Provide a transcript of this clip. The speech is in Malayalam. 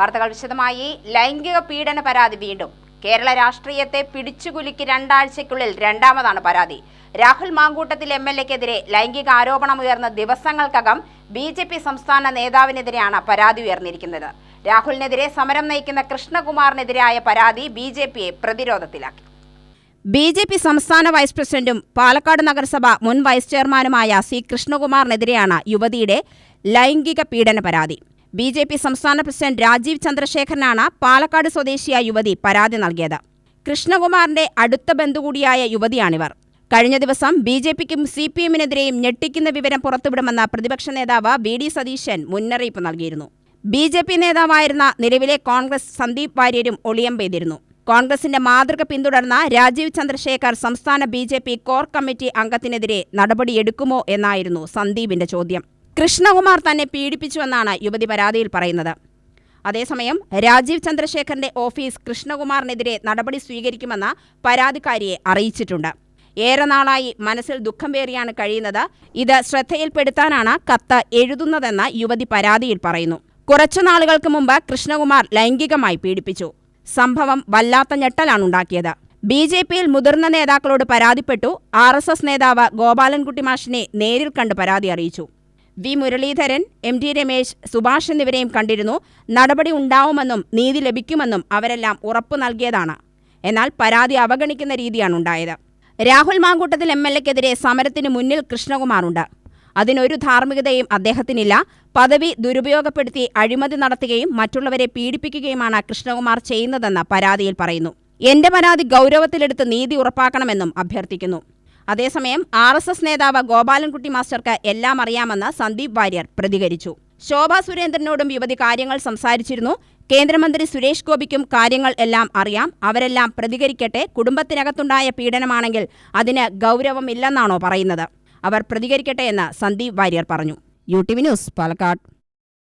വാർത്തകൾ വിശദമായി. ലൈംഗിക പീഡന പരാതി വീണ്ടും. കേരള രാഷ്ട്രീയത്തെ പിടിച്ചുകുലുക്കി രണ്ടാഴ്ചയ്ക്കുള്ളിൽ രണ്ടാമതാണ് പരാതി. രാഹുൽ മാങ്കൂട്ടത്തിൽ എം എൽ എക്കെതിരെ ലൈംഗിക ആരോപണമുയർന്ന ദിവസങ്ങൾക്കകം ബി ജെ പി സംസ്ഥാന നേതാവിനെതിരെയാണ് പരാതി ഉയർന്നിരിക്കുന്നത്. രാഹുലിനെതിരെ സമരം നയിക്കുന്ന കൃഷ്ണകുമാറിനെതിരായ പരാതി ബി ജെ പിയെ പ്രതിരോധത്തിലാക്കി. ബി ജെ പി സംസ്ഥാന വൈസ് പ്രസിഡന്റും പാലക്കാട് നഗരസഭ മുൻ വൈസ് ചെയർമാനുമായ സി കൃഷ്ണകുമാറിനെതിരെയാണ് യുവതിയുടെ ലൈംഗിക പീഡന പരാതി. ബി ജെ പി സംസ്ഥാന പ്രസിഡന്റ് രാജീവ് ചന്ദ്രശേഖരനാണ് പാലക്കാട് സ്വദേശിയായ യുവതി പരാതി നൽകിയത്. കൃഷ്ണകുമാറിന്റെ അടുത്ത ബന്ധു കൂടിയായ യുവതിയാണിവർ. കഴിഞ്ഞ ദിവസം ബി ജെ പിക്കും സി പി എമ്മിനെതിരെയും ഞെട്ടിക്കുന്ന വിവരം പുറത്തുവിടുമെന്ന പ്രതിപക്ഷ നേതാവ് വി ഡി സതീശൻ മുന്നറിയിപ്പ് നൽകിയിരുന്നു. ബി ജെ പി നേതാവായിരുന്ന നിലവിലെ കോൺഗ്രസ് സന്ദീപ് വാര്യരും ഒളിയം പെയ്തിരുന്നു. കോൺഗ്രസിന്റെ മാതൃക പിന്തുടർന്ന രാജീവ് ചന്ദ്രശേഖർ സംസ്ഥാന ബി കോർ കമ്മിറ്റി അംഗത്തിനെതിരെ നടപടിയെടുക്കുമോ എന്നായിരുന്നു സന്ദീപിന്റെ ചോദ്യം. കൃഷ്ണകുമാർ തന്നെ പീഡിപ്പിച്ചുവെന്നാണ് യുവതി പരാതിയിൽ പറയുന്നത്. അതേസമയം രാജീവ് ചന്ദ്രശേഖറിന്റെ ഓഫീസ് കൃഷ്ണകുമാറിനെതിരെ നടപടി സ്വീകരിക്കുമെന്ന് പരാതിക്കാരിയെ അറിയിച്ചിട്ടുണ്ട്. ഏറെ നാളായി മനസ്സിൽ ദുഃഖം പേറിയാണ് കഴിയുന്നത്. ഇത് ശ്രദ്ധയിൽപ്പെടുത്താനാണ് കത്ത് എഴുതുന്നതെന്ന് യുവതി പരാതിയിൽ പറയുന്നു. കുറച്ചു നാളുകൾക്ക് മുമ്പ് കൃഷ്ണകുമാർ ലൈംഗികമായി പീഡിപ്പിച്ചു. സംഭവം വല്ലാത്ത ഞെട്ടലാണുണ്ടാക്കിയത് ബി ജെ പിയിൽ മുതിർന്ന നേതാക്കളോട് പരാതിപ്പെട്ടു. ആർ എസ് എസ് നേതാവ് ഗോപാലൻകുട്ടി മാഷിനെ നേരിൽ കണ്ട് പരാതി അറിയിച്ചു. V Muraleedharan M T Ramesh Subhash എന്നിവരെയും കണ്ടിരുന്നു. നടപടി ഉണ്ടാവുമെന്നും നീതി ലഭിക്കുമെന്നും അവരെല്ലാം ഉറപ്പു നൽകിയതാണ്. എന്നാൽ പരാതി അവഗണിക്കുന്ന രീതിയാണ് ഉണ്ടായത് രാഹുൽ മാങ്കൂട്ടത്തിൽ എം എൽ എക്കെതിരെ സമരത്തിന് മുന്നിൽ കൃഷ്ണകുമാറുണ്ട്. അതിനൊരു ധാർമ്മികതയും അദ്ദേഹത്തിനില്ല. പദവി ദുരുപയോഗപ്പെടുത്തി അഴിമതി നടത്തുകയും മറ്റുള്ളവരെ പീഡിപ്പിക്കുകയുമാണ് കൃഷ്ണകുമാർ ചെയ്യുന്നതെന്ന് പരാതിയിൽ പറയുന്നു. എന്റെ പരാതി ഗൗരവത്തിലെടുത്ത് നീതി ഉറപ്പാക്കണമെന്നും അഭ്യർത്ഥിക്കുന്നു. അതേസമയം ആർ എസ് എസ് നേതാവ് ഗോപാലൻകുട്ടി മാസ്റ്റർക്ക് എല്ലാം അറിയാമെന്ന് സന്ദീപ് വാര്യർ പ്രതികരിച്ചു. ശോഭാ സുരേന്ദ്രനോടും യുവതി കാര്യങ്ങൾ സംസാരിച്ചിരുന്നു. കേന്ദ്രമന്ത്രി സുരേഷ് ഗോപിക്കും കാര്യങ്ങൾ എല്ലാം അറിയാം. അവരെല്ലാം പ്രതികരിക്കട്ടെ. കുടുംബത്തിനകത്തുണ്ടായ പീഡനമാണെങ്കിൽ അതിന് ഗൗരവമില്ലെന്നാണോ പറയുന്നത്. അവർ പ്രതികരിക്കട്ടെ എന്ന് സന്ദീപ് വാര്യർ പറഞ്ഞു. U T V news Palakkad.